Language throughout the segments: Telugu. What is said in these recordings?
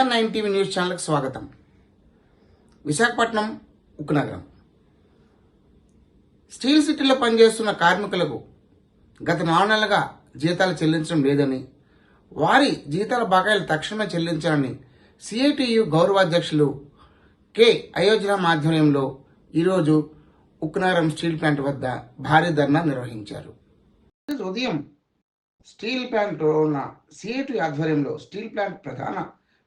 న్యూస్ ఛానల్కి స్వాగతం. విశాఖపట్నం ఉక్కు నగరం స్టీల్ సిటీలో పనిచేస్తున్న కార్మికులకు గత నాలుగు నెలలుగా జీతాలు చెల్లించడం లేదని వారి జీతాల బకాయిలు తక్షణమే చెల్లించాలని సిఐటియు గౌరవాధ్యక్షులు కె అయోధ్య ఆధ్వర్యంలో ఈరోజు ఉక్కునగరం స్టీల్ ప్లాంట్ వద్ద భారీ ధర్నా నిర్వహించారు. ఉదయం స్టీల్ ప్లాంట్లో ఉన్న సిఐటి ఆధ్వర్యంలో స్టీల్ ప్లాంట్ ప్రధాన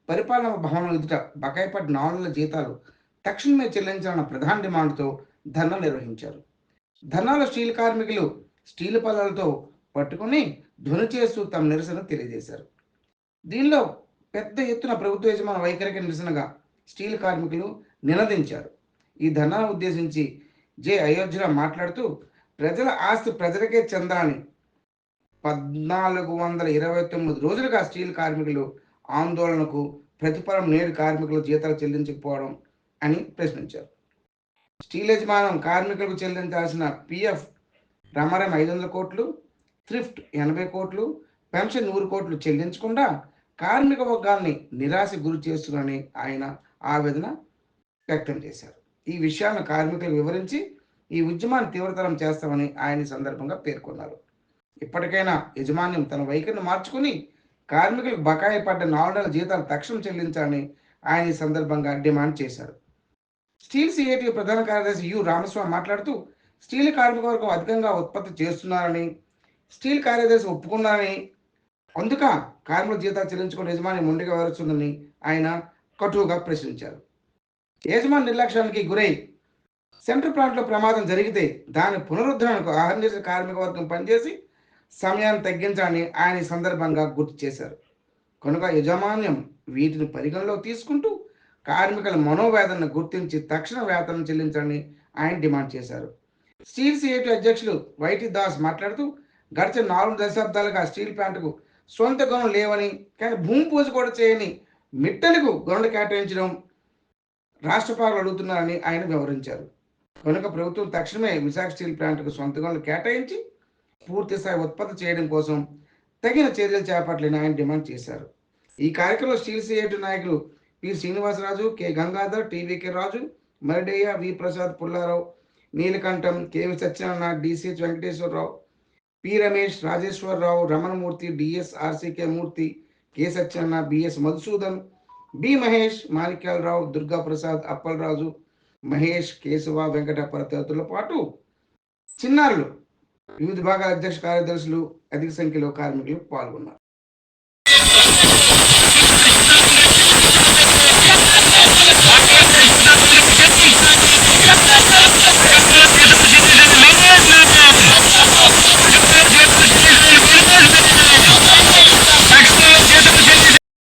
పరిపాలన భవనం ఎదుట బకాయిపడ్డ నాలుగుల జీతాలు తక్షణమే చెల్లించాలన్న ప్రధాన డిమాండ్తో ధర్నా నిర్వహించారు. ధర్నాలో స్టీల్ కార్మికులు స్టీల్ పదాలతో పట్టుకుని ధ్వని చేస్తూ తమ నిరసన తెలియజేశారు. దీనిలో పెద్ద ఎత్తున ప్రభుత్వ యజమాన వైఖరికి నిరసనగా స్టీల్ కార్మికులు నినదించారు. ఈ ధర్నాను ఉద్దేశించి జే అయోధ్య మాట్లాడుతూ ప్రజల ఆస్తి ప్రజలకే చెందాలని పద్నాలుగు వందల ఇరవై తొమ్మిది రోజులుగా స్టీల్ కార్మికులు ఆందోళనకు ప్రతిఫలం నేడు కార్మికులు జీతాలు చెల్లించకపోవడం అని ప్రశ్నించారు. స్టీల్ యజమానం కార్మికులకు చెల్లించాల్సిన పిఎఫ్ రమరం ఐదు వందల కోట్లు థ్రిఫ్ట్ ఎనభై కోట్లు పెన్షన్ నూరు కోట్లు చెల్లించకుండా కార్మిక వర్గాన్ని నిరాశ గురి చేస్తున్నారని ఆయన ఆవేదన వ్యక్తం చేశారు. ఈ విషయాలను కార్మికులకు వివరించి ఈ ఉద్యమాన్ని తీవ్రతరం చేస్తామని ఆయన సందర్భంగా పేర్కొన్నారు. ఇప్పటికైనా యజమాన్యం తన వైఖరిని మార్చుకుని కార్మికులకు బకాయి పడ్డ నాలుగు నెలల జీతాలు తక్షణం చెల్లించాలని ఆయన ఈ సందర్భంగా డిమాండ్ చేశారు. స్టీల్ సిఐటి ప్రధాన కార్యదర్శి యు. రామస్వామి మాట్లాడుతూ స్టీల్ కార్మిక వర్గం అధికంగా ఉత్పత్తి చేస్తున్నారని స్టీల్ కార్యదర్శి ఒప్పుకున్నారని అందుక కార్మికుల జీతాలు చెల్లించుకుని యజమాని ముందుగా వివరిస్తుందని ఆయన కటువుగా ప్రశ్నించారు. యజమాని నిర్లక్ష్యానికి గురై సెంటర్ ప్లాంట్లో ప్రమాదం జరిగితే దాని పునరుద్ధరణకు ఆహర్నిశ కార్మిక వర్గం పనిచేసి సమయాన్ని తగ్గించాలని ఆయన ఈ సందర్భంగా గుర్తు చేశారు. కనుక యజమాన్యం వీటిని పరిగణలోకి తీసుకుంటూ కార్మికుల మనోవేదనను గుర్తించి తక్షణ వేతనం చెల్లించాలని ఆయన డిమాండ్ చేశారు. స్టీల్ సిఐటి అధ్యక్షులు వైటి దాస్ మాట్లాడుతూ గడిచిన నాలుగు దశాబ్దాలుగా స్టీల్ ప్లాంట్కు సొంత గనులు లేవని కానీ భూమి పూజ కూడా చేయని మిట్టలకు గనులు కేటాయించడం రాష్ట్రపాలు అడుగుతున్నారని ఆయన వివరించారు. కనుక ప్రభుత్వం తక్షణమే విశాఖ స్టీల్ ప్లాంట్కు సొంత గనులు కేటాయించి పూర్తి స్థాయి ఉత్పత్తి చేయడం కోసం తగిన చర్యలు చేపట్టలేని ఆయన డిమాండ్ చేశారు. ఈ కార్యక్రమంలో స్టీల్ సిఐటి నాయకులు P. Srinivasaraju K. Gangadhar TVK Raju Maridayya V. Prasad Pullarao Neelakantham KV Satyanarayana DCH Venkateswararao P. Ramesh Rajeswararao Ramanamurthy DS RCK Murthy K. Satyanarayana BS Madhusudan B. Mahesh Manikyalarao Durga Prasad Appalaraju Mahesh Keshava Venkatappara తదితరులతో పాటు చిన్నారులు వివిధ భాగాల అధ్యక్ష కార్యదర్శులు అధిక సంఖ్యలో కార్మికులు పాల్గొన్నారు.